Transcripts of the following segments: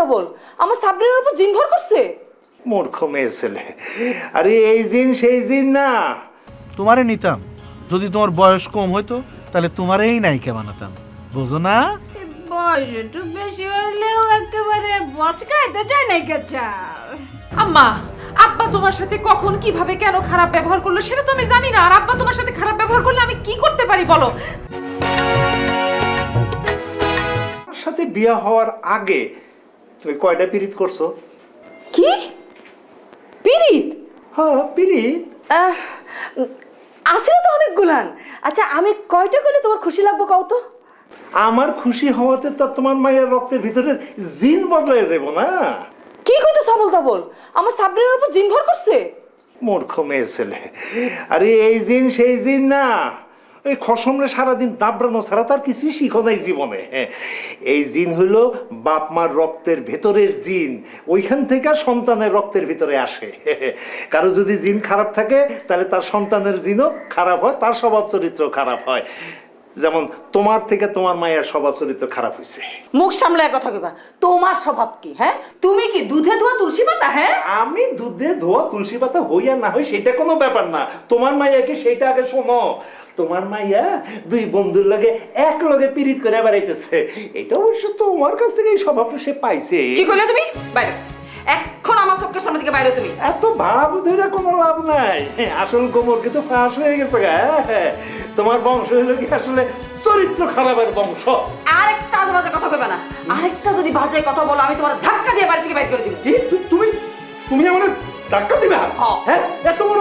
কথা বল আমার সাবরিনার উপর জিন ভর করছে। মূর্খ মেয়ে ছেলে। আরে এই জিন সেই জিন না। তোমারে নিতাম। যদি তোমার বয়স কম হইতো তাহলে তোমারেই নায়িকা বানাতাম। বুঝো না? বয়স একটু বেশি হলেও একেবারে বচকাইতে চায় নাই কেচার আম্মা আব্বা তোমার সাথে কখন কীভাবে কেন খারাপ ব্যবহার করল সেটা তো আমি জানি না। আর আব্বা তোমার সাথে খারাপ ব্যবহার করলে আমি কি করতে পারি বলো? সাথে বিয়ে হওয়ার আগে তুমি কয়টা পিরিত করছ? কি? পিরিত? হ্যাঁ পিরিত। আছে তো অনেক গুলান আচ্ছা আমি কয়টা করলে তোমার খুশি লাগবো কাউ তো? আমার খুশি হওয়াতে তো তোমার মায়ের রক্তের ভিতরের জিন বদলে যাব না। কি কইতো সবল তবল? আমার সাবরিনার উপর জিন ভর করছে? মূর্খ মেয়ে ছেলে। আরে এই জিন সেই জিন না। এই খসমরে সারাদিন দাবড়ানো ছাড়া তার কিছুই শিখো নাই জীবনে। হ্যাঁ, এই জিন হলো বাপ মার রক্তের ভেতরের জিন। ওইখান থেকে আর সন্তানের রক্তের ভিতরে আসে। কারও যদি জিন খারাপ থাকে তাহলে তার সন্তানের জিনও খারাপ হয় তার স্বভাব চরিত্র খারাপ হয়। যেমন তোমার থেকে তোমার মায়ের স্বভাব চরিত্র খারাপ হয়েছে মুখ সামলায় কথা কইবা। তোমার স্বভাব কি হ্যাঁ? তুমি কি দুধে ধোয়া তুলসী পাতা হ্যাঁ? আমি দুধে ধোয়া তুলসী পাতা হইয়া না হই সেটা কোনো ব্যাপার না। তোমার মাইয়াকে সেটা আগে শোনো। তোমার মাইয়া দুই বন্ধুর লগে এক লগে পিরিত করে বেড়াইতেছে। এটা অবশ্য তোমার কাছ থেকে এই স্বভাবটা সে পাইছে। কি কইলে তুমি? বাইরে। এখন আমার চোখের সামনে থেকে বাইরে তুমি। এত ভাব ধরে কোনো লাভ নাই। আসল গোবর কিন্তু ফাঁস হয়ে গেছে গা। তোমার বংশ হলো কি আসলে চরিত্র খারাপের বংশ? আরেকটা আজে বাজে কথা কইবা না। আরেকটা যদি বাজে কথা বলো আমি তোমার ধাক্কা দিয়ে বাড়ি থেকে বাইর করে দিব। কি? তুমি তুমি আমার ধাক্কা দিবে? হ্যাঁ। এত বড়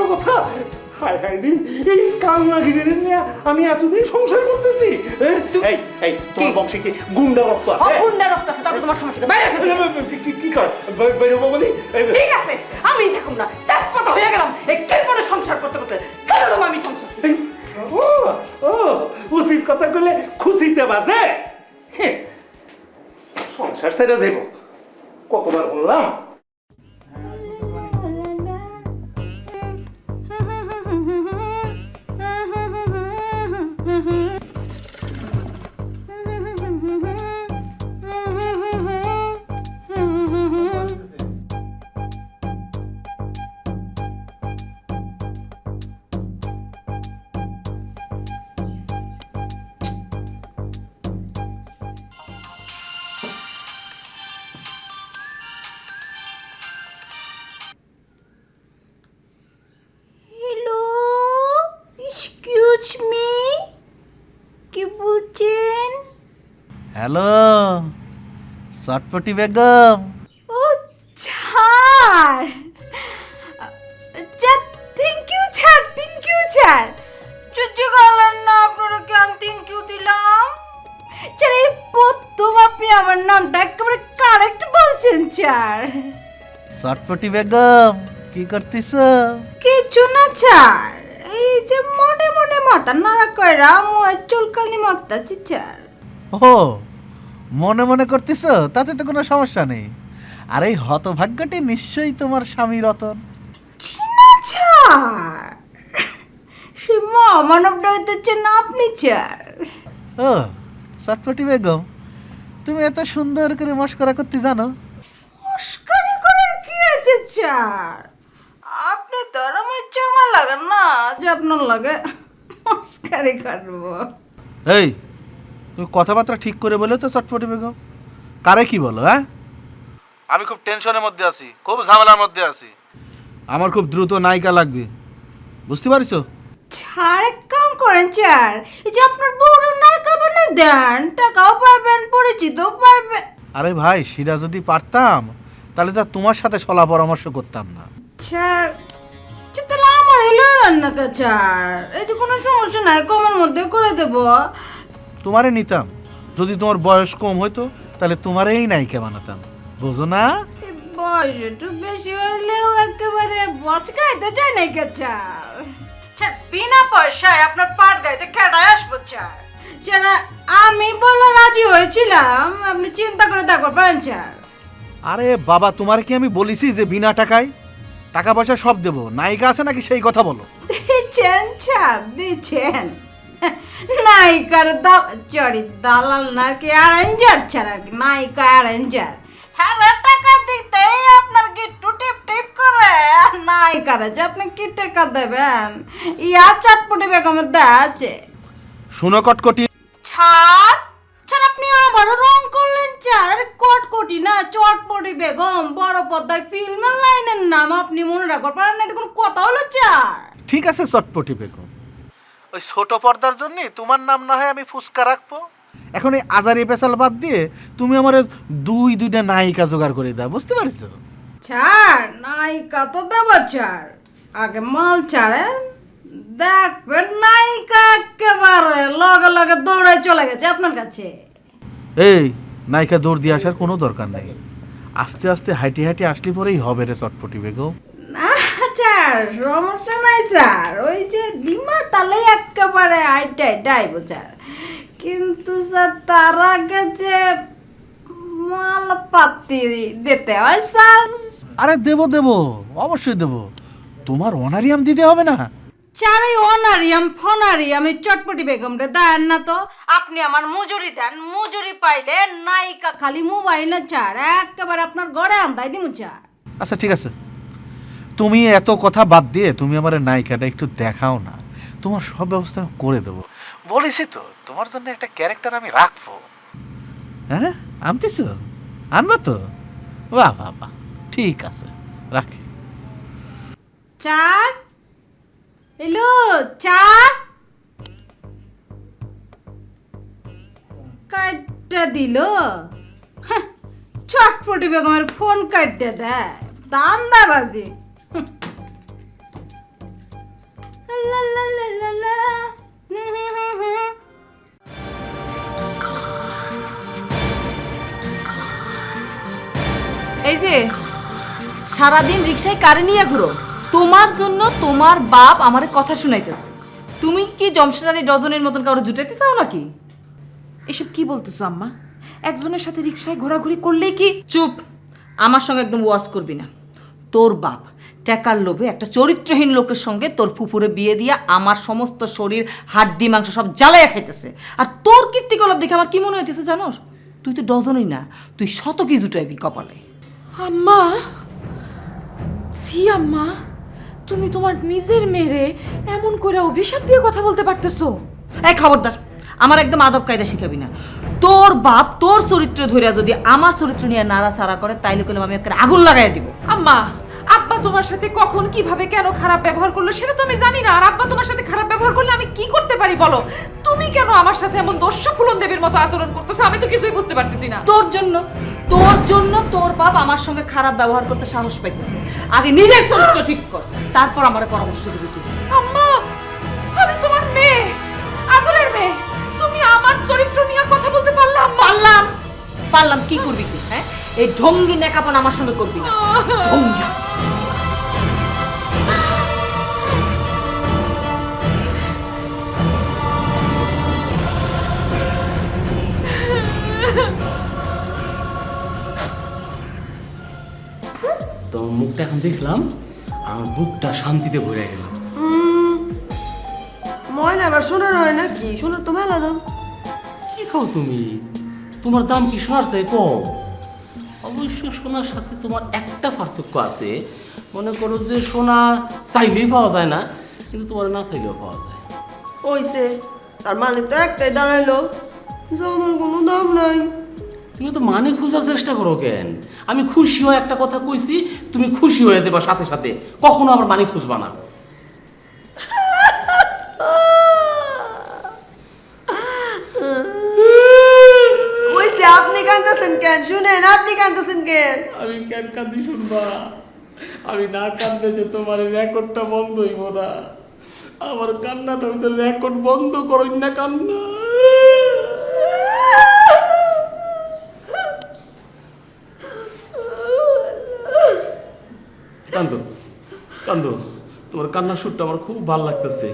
হায় হায় রে এই নিয়ে আমি এতদিন সংসার করতেছি। এ, এই এই তোমার কি? বংশে কি গুন্ডা রক্ত আছে? অগুন্ডা রক্ত আছে তারপর তোমার সমস্যা কি? বাইরে কি- কি কর? বে- বেরোবো বলি এই, ঠিক আছে আমি থাকুম না। তেজপাত হয়ে গেলাম। এই কেমনে সংসার করতে করতে? দেবো আমি সংসার এই, ও ও উচিত কথা কইলে খুশিতে বাজে। হ্যাঁ, সংসার ছেড়ে যাইব। কতবার বললাম? হ্যালো চটপটি বেগম। ও ছাড়। আচ্ছা thank you sir thank you sir. সহ্য করলেন না আপনারা কেন থ্যাংক ইউ দিলাম? ছাড় এই প্রথম আপনি আমার নামটা একেবারে কারেক্ট বলছেন ছাড়। চটপটি বেগম কি করতেছ? কিছু না ছাড়। এই যে মনে মনে মাথা নাড়া কইরা মুয়ে চুলকানি মাপতাছি ছাড়। ও মনে মনে করতেছ? তাতে তো কোনো সমস্যা নেই। আর এই হতভাগ্যটি নিশ্চয়ই তোমার স্বামী রতন। সে আপনি ও চটপটি বেগম তুমি এত সুন্দর করে মস্করা করতে জানো। মস্কারি করার কি আছে ছাড় আপনি তো আর আমার জামা লাগান না যে আপনার লাগে মস্কারি করব। এই তুমি কথাবার্তা ঠিক করে বলে তো চটপটি বেগম। কারে কি বলো হ্যাঁ? আমি খুব টেনশনের মধ্যে আছি খুব ঝামেলার মধ্যে আছি। আমার খুব দ্রুত নায়িকা লাগবে। বুঝতে পারছ? ছাড় এক কাম করেন ছাড় এই যে আপনার বউর নায়িকা বানিয়ে দেন টাকাও পাবেন পরিচিতও পাবেন। আরে ভাই সেটা যদি পারতাম তাহলে যা তোমার সাথে সলা পরামর্শ করতাম না। ছাড় তাহলে আমার এলো রান্নাকা ছাড় এই যে কোনো সমস্যা নাই কমের মধ্যে করে দেবো। তোমারে নিতাম। যদি তোমার বয়স কম হইতো তাহলে তোমারেই নায়িকা বানাতাম। বুঝো না? বয়স একটু বেশি হলেও একেবারে বচকাইতে চায় ছাড় ছাড় বিনা পয়সায় আপনার পাট গাইতে কেডায় আসব ছাড় ছাড়া আমি বলে রাজি হয়েছিলাম আপনি চিন্তা করে দেখো পারেন ছাড় আরে বাবা তোমার কি আমি বলেছি যে বিনা টাকায় টাকা পয়সা সব দেবো? নায়িকা আছে নাকি সেই কথা বলো। দিচ্ছেন ছাড় দিচ্ছেন। নায়িকার চরি দালাল না কি অ্যারেঞ্জার ছাড়া আর কি নায়িকা অ্যারেঞ্জার হ্যাঁ টাকা দিতেই আপনার গিট্টু টিপ টিপ করে? নাই করে যে আপনি কি টাকা দেবেন? ইয়া চটপটি বেগমের দেয়া আছে। শুনো কটকটি। ছাড় ছাড় আপনি আবারও রং করলেন চার কটকটি না চটপটি বেগম বড় পর্দায় ফিল্মের লাইনের নাম আপনি মনে রাখবার পারেন না এটা কোনো কথা হলো চার ঠিক আছে চটপটি বেগম। ওই ছোট পর্দার জন্য তোমার নাম না হয় আমি ফুসকা রাখব। এখন এই আজারি পেশাল বাদ দিয়ে তুমি আমার দুই দুইটা নায়িকা জোগাড় করে দাও বুঝতে পারছ? ছাড় নায়িকা তো দেব ছাড়। আগে মাল ছাড়েন দেখবেন নায়িকা একেবারে লগে লগে দৌড়ে চলে গেছে আপনার কাছে। এই নায়িকা দৌড় দিয়ে আসার কোনো দরকার নাই। আস্তে আস্তে হাঁটি হাঁটি আসলে পরেই হবে রে চটপটি বেগম। সমস্যা নাই স্যার ওই যে ডিমা তাহলে একেবারে আইটাই ডাইব স্যার কিন্তু স্যার তার আগে যে মালপাতি দিতে হয় স্যার। আরে দেবো দেবো অবশ্যই দেবো। তোমার অনারিয়াম দিতে হবে না। চারে অনারিয়াম ফনারিয়াম এই চটপটি বেগম রে দেন না তো। আপনি আমার মজুরি দেন মজুরি পাইলে নায়িকা খালি মোবাইলে চার একেবারে আপনার ঘরে আন্দাই দিমু চার। আচ্ছা ঠিক আছে। তুমি এত কথা বাদ দিয়ে তুমি আমার নায়িকাটা একটু দেখাও না। তোমার সব ব্যবস্থা আমি করে দেবো। বলেছি তো, তোমার জন্য একটা ক্যারেক্টার আমি রাখব। হ্যাঁ? আনতেছ? আনবা তো? বাহ বাহ বাহ। ঠিক আছে, রাখি। চার? এলো, চার? কাটটা দিল? চটপটি বেগমের ফোন কাটতে দেয়। দান্দাবাজি। এই যে সারাদিন রিক্সায় কারে নিয়ে ঘুরো। তোমার জন্য তোমার বাপ আমার কথা শুনাইতেছে। তুমি কি জমশেরানি ডজনের মতন কারও জুটাইতে চাও নাকি? এসব কি বলতেছো আম্মা? একজনের সাথে রিক্সায় ঘোরাঘুরি করলেই কি চুপ। আমার সঙ্গে একদম ওয়াজ করবি না। তোর বাপ টাকার লোভে একটা চরিত্রহীন লোকের সঙ্গে তোর ফুপুরে বিয়ে দিয়া আমার সমস্ত শরীর হাড্ডি মাংস সব জ্বালাইয়া খাইতেছে। আর তোর কীর্তিকলাপ দেখে আমার কি মনে হইতেছে জানোস? তুই তো ডজনই না তুই শত কি জুটাইবি কপালে। আম্মা! ছি আম্মা! তুমি তোমার নিজের মেরে এমন করে অভিশাপ দিয়ে কথা বলতে পারতেছো? এই খবরদার আমার একদম আদব কায়দা শিখাবি না। তোর বাপ তোর চরিত্র ধরিয়া যদি আমার চরিত্র নিয়ে নাড়া সারা করে তাইলে করলাম আমি একটা আগুন লাগাই দিব। আম্মা! আব্বা তোমার সাথে কখন কীভাবে কেন খারাপ ব্যবহার করল সেটা তো আমি জানি না। আর আব্বা তোমার সাথে খারাপ ব্যবহার করলে আমি কি করতে পারি বলো? তুমি কেন আমার সাথে এমন দস্যু ফুলন দেবীর মতো আচরণ করতেছো? আমি তো কিছুই বুঝতে পারতেছি না। তোর জন্য তোর জন্য তোর বাপ আমার সঙ্গে খারাপ ব্যবহার করতে সাহস পাইতেছে। আগে নিজের চরিত্র ঠিক কর তারপর আমার পরামর্শ দিবি তুই। আম্মা আমি তোমার মেয়ে আদরের মেয়ে। তুমি আমার চরিত্র নিয়ে কথা বলতে পারলাম পারলাম। পারলাম কি করবি তুই হ্যাঁ? এই ঢঙ্গি নেকাপন আমার সঙ্গে করবি না। ঢঙ্গি। দেখলাম আমার বুকটা শান্তিতে ভরে গেল। ময়না আবার সোনার হয় নাকি? সোনার তো মেলা দাম। কি খাও তুমি? তোমার দাম কি সোনার চাই কম? অবশ্য সোনার সাথে তোমার একটা পার্থক্য আছে। মনে করো যে সোনা চাইলেই পাওয়া যায় না কিন্তু তোমার না চাইলেও পাওয়া যায়। ওইসে তার মানে তো একটাই দাঁড়াইলো। আমার কোনো দাম নাই। তুমি তো মানে খোঁজার চেষ্টা করো কেন? আমি খুশি হয়ে একটা কথা কইছি তুমি খুশি হয়ে যাবা সাথে সাথে। কখনো আবার মানে খুঁজবা না। আপনি কান্দতেছেন কেন? শুনেন আপনি কান্দতেছেন কেন? আমি কেন কান্দি শুনবা? আমি না কান্দলে যে তোমার রেকর্ডটা বন্ধ হইব না। আমার কান্নাটা হচ্ছে রেকর্ড বন্ধ করুন না কান্না কান্দো কান্দো। তোমার কান্নার সুরটা আমার খুব ভালো লাগতেছে।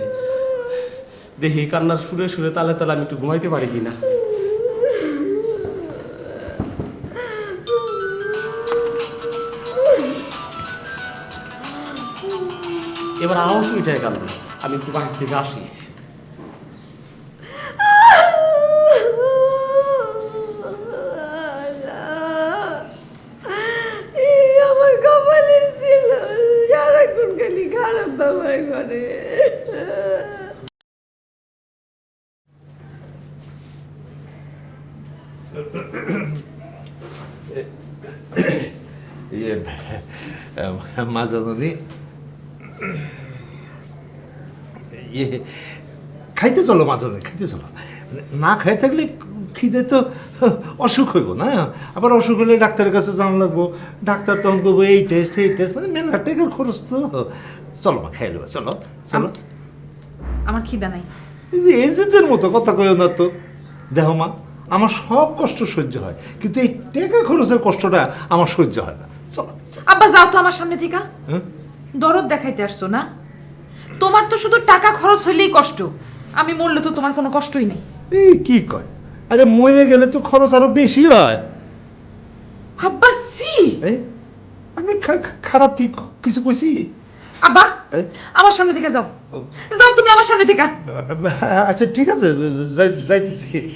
দেখি কান্নার সুরে সুরে তালে তালে আমি একটু ঘুমাইতে পারি কিনা। এবার আওয়াজ মিঠাই কান্দো। আমি একটু বাহির থেকে আসি। ইয়ে মা জননী ইয়ে খাইতে চলো মা জননী খাইতে চলো না খাই থাকলে খিদে তো অসুখ হইব না? আবার অসুখ হলে ডাক্তারের কাছে যাওয়া লাগবো। ডাক্তার তখন করব এই টেস্ট এই টেস্ট মানে মেলা টাকার খরচ তো। চলো মা খাই নেব চলো চলো। আমার খিদা নাই। এই যে এজিদের মতো কথা কইও না তো। দেখো মা আমার সব কষ্ট সহ্য হয়। কিন্তু এই টাকা খরচের কষ্টটা আমার সহ্য হয় না। চলো। আব্বা যাও তো আমার সামনে থেকে। হ্যাঁ? দরদ দেখাইতে আসছো না? তোমার তো শুধু টাকা খরচ হইলেই কষ্ট। আমি মরলে তো তোমার কোনো কষ্টই নেই। এই কি কয়? আরে মরে গেলে তো খরচ আরও বেশি হয়। আব্বা সি? আমি খারাপ কি কিছু কইছি? আব্বা আমার সামনে থেকে যাও। যাও তুমি আমার সামনে থেকে। আচ্ছা ঠিক আছে যাই- যাইতেছি।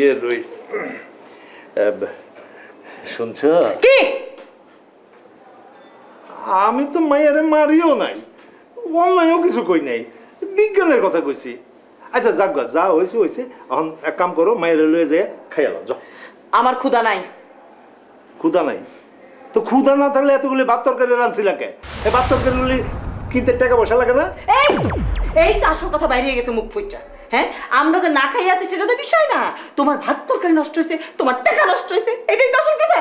ইয়ে রই। শুনছ? কি? আমি তো মায়েরে মারিও নাই অন্যায়ও কিছু কই নাই বিজ্ঞানের কথা কইছি। আচ্ছা যাক গা, যা হয়েছে হয়েছে এখন এক কাম করো মায়ের লয়ে যায় খাইয়ালো যাও। আমার ক্ষুধা নাই। ক্ষুদা নাই? তো ক্ষুদা না থাকলে এতগুলি ভাত তরকারি রাঁধছিলাম কে? এই ভাত তরকারিগুলি কিনতে টাকা পয়সা লাগে না? এই! এই তো আসল কথা বাইরে গেছে মুখ ফুটটা হ্যাঁ? আমরা যে না খাই আছি সেটা তো বিষয় না। তোমার ভাত তরকারি নষ্ট হয়েছে তোমার টাকা নষ্ট হয়েছে এটাই তো আসল কথা।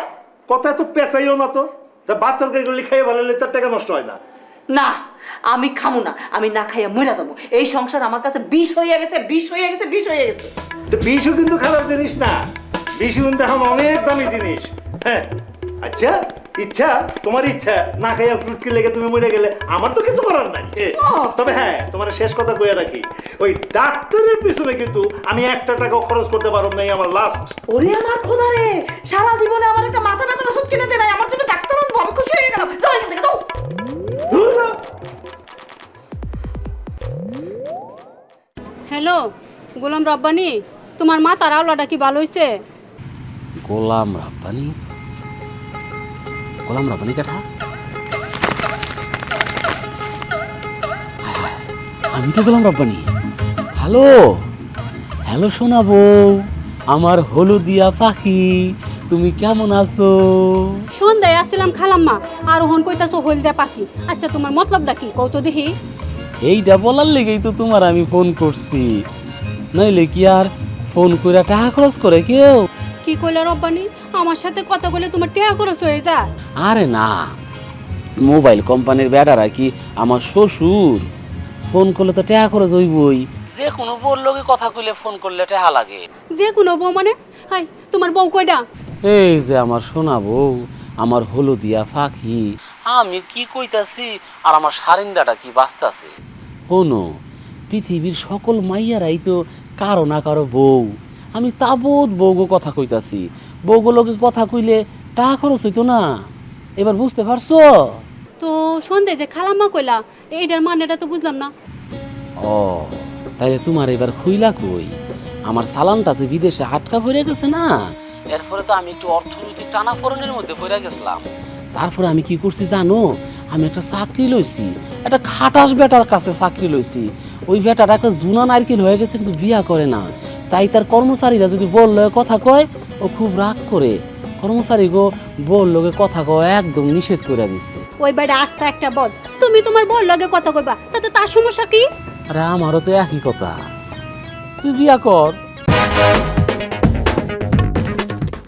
কথা তো পেঁচাইও না তো। তা ভাত তরকারিগুলি খাইয়ে ভালো হলে তার টাকা নষ্ট হয় না। না আমি খামু না আমি না খাইয়া মরে দেবো এই সংসার আমার কাছে বিষ হইয়া গেছে বিষ হইয়া গেছে বিষ হইয়া গেছে। তো বিষও কিন্তু খারাপ জিনিস না। বিষও কিন্তু এখন অনেক দামি জিনিস। হ্যাঁ আচ্ছা। ইচ্ছা তোমার ইচ্ছা না খাইয়া টুটকি লেগে তুমি মরে গেলে আমার তো কিছু করার নাই। তবে হ্যাঁ তোমার শেষ কথা কইয়া রাখি ওই ডাক্তারের পিছনে কিন্তু আমি একটা টাকাও খরচ করতে পারব নাই আমার লাস্ট ওরে আমার খোদা রে সারা জীবনে আমার একটা মাথা ব্যথার ওষুধ কিনে দে নাই আমার জন্য ডাক্তার আনব আমি খুশি হয়ে গেলাম। যাও এখান থেকে যাও। হ্যালো গোলাম রব্বানি তোমার মা তার আওলাটা কি ভালো হয়েছে গোলাম রাব্বানি? গোলাম রাব্বানি কাঠা আমি তো গোলাম রাব্বানি হ্যালো হ্যালো সোনা বউ আমার হলুদিয়া পাখি তুমি কেমন আছো? সন্ধ্যায় আসছিলাম খালাম্মা আর ওহন কইতাছো হলদা পাখি। আচ্ছা তোমার মতলবটা কি? কৌতো দেখি। এইটা বলার লেগেই তো তোমার আমি ফোন করছি। নইলে কি আর ফোন করে টাকা খরচ করে কেউ? কি কইলে রব্বানি? আমার সাথে কথা বলে তোমার টেহা খরচ হয়ে যায়। আরে না মোবাইল কোম্পানির ব্যাটারা কি আমার শ্বশুর। ফোন করলে তো টাকা খরচ হইবই। যে কোনো বোর লগে কথা কইলে ফোন করলে টাকা লাগে। যে কোনো বউ মানে? হাই তোমার বউ কয়টা এই যে আমার সোনা বউ আমার হলুদিয়া পাখি। আমি কি কইতাছি আর আমার সারিন্দাটা কি বাঁচতাছে? শোনো পৃথিবীর সকল মাইয়ারাই তো কারও না কারও বউ। আমি তাবৎ বউগো কথা কইতাছি। বউগো লগে কথা কইলে টাকা খরচ হইতো না। এবার বুঝতে পারছ? তো সন্ধ্যে যে খালাম্মা কইলা এইটার মানেটা তো বুঝলাম না। ও তাইলে তোমার এবার খুইলা কই? আমার সালানটা যে বিদেশে আটকা পড়ে গেছে না এরপরে তো আমি একটু অর্থনৈতিক টানাফোড়নের মধ্যে পড়ে গেছিলাম। তারপরে আমি কি করছি জানো? আমি একটা চাকরি লইছি একটা খাটাস বেটার কাছে চাকরি লইছি। ওই বেটাটা একটা জুনা নারকেল হয়ে গেছে কিন্তু বিয়া করে না। তাই তার কর্মচারীরা যদি বলল কথা কয় ও খুব রাগ করে। কর্মচারী গো বল লগে কথা কয় একদম নিষেধ করে দিচ্ছে ওই বাড়ি আস্থা একটা বল। তুমি তোমার বল লগে কথা কইবা তাতে তার সমস্যা কি? আরে আমারও তো একই কথা। তুই বিয়া কর।